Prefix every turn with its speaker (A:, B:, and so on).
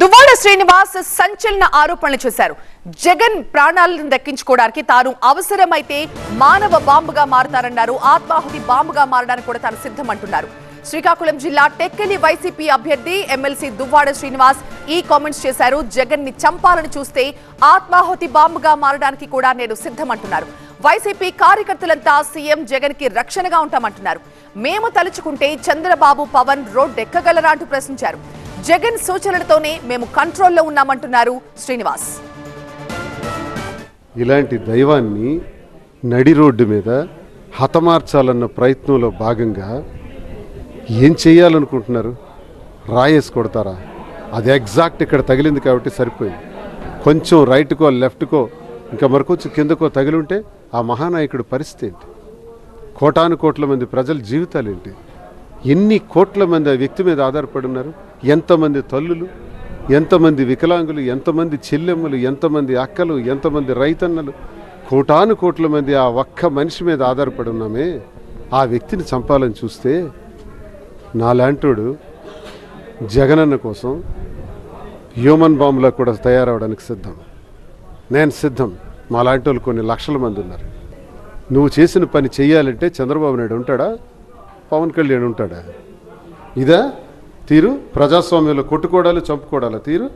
A: దువ్వాడ శ్రీనివాస్ సంచలన ఆరోపణలు చేశారు. జగన్ ప్రాణాలను దక్కించుకోవడానికి తాను అవసరమైతే మానవ బాంబుగా మారుతారన్నారు. ఆత్మాహుతి బాంబుగా మారడానికి కూడా తాను సిద్ధమంటున్నారు. శ్రీకాకుళం జిల్లా టెక్కలి వైసీపీ అభ్యర్థి ఎమ్మెల్సీ దువ్వాడ శ్రీనివాస్ ఈ కామెంట్స్ చేశారు. జగన్ని చంపాలని చూస్తే ఆత్మాహుతి బాంబుగా మారడానికి కూడా నేను సిద్ధమంటున్నారు. వైసీపీ కార్యకర్తలంతా సీఎం జగన్కి రక్షణగా ఉంటామంటున్నారు. మేము తలుచుకుంటే చంద్రబాబు పవన్ రోడ్డెక్కగలరా అంటూ ప్రశ్నించారు. జగన్ సూచనలతోనే మేము కంట్రోల్లో ఉన్నామంటున్నారు శ్రీనివాస్.
B: ఇలాంటి దైవాన్ని నడి రోడ్డు మీద హతమార్చాలన్న ప్రయత్నంలో భాగంగా ఏం చేయాలనుకుంటున్నారు? రాయేసి కొడతారా? అది ఎగ్జాక్ట్ ఇక్కడ తగిలింది కాబట్టి సరిపోయింది. కొంచెం రైట్కో లెఫ్ట్కో ఇంకా మరికొంచెం కిందకో తగిలి ఉంటే ఆ మహానాయకుడు పరిస్థితి ఏంటి? కోటాను కోట్ల మంది ప్రజల జీవితాలు ఏంటి? ఎన్ని కోట్ల మంది ఆ వ్యక్తి మీద ఆధారపడి ఉన్నారు ఎంతమంది తల్లులు? ఎంతమంది వికలాంగులు? ఎంతమంది చెల్లెమ్మలు? ఎంతమంది అక్కలు? ఎంతమంది రైతన్నలు? కోటాను కోట్ల మంది ఆ ఒక్క మనిషి మీద ఆధారపడి ఉన్నామే ఆ వ్యక్తిని చంపాలని చూస్తే నాలాంటోడు జగనన్న కోసం హ్యూమన్ బాంబులా కూడా తయారవడానికి సిద్ధం. నేను సిద్ధం. మా లాంటి వాళ్ళు కొన్ని లక్షల మంది ఉన్నారు. నువ్వు చేసిన పని చేయాలంటే చంద్రబాబు నాయుడు ఉంటాడా? పవన్ కళ్యాణ్ ఉంటాడా? ఇదా? తీరు ప్రజాస్వామ్యంలో కొట్టుకోవడాలు చంపుకోవడాలా తీరు?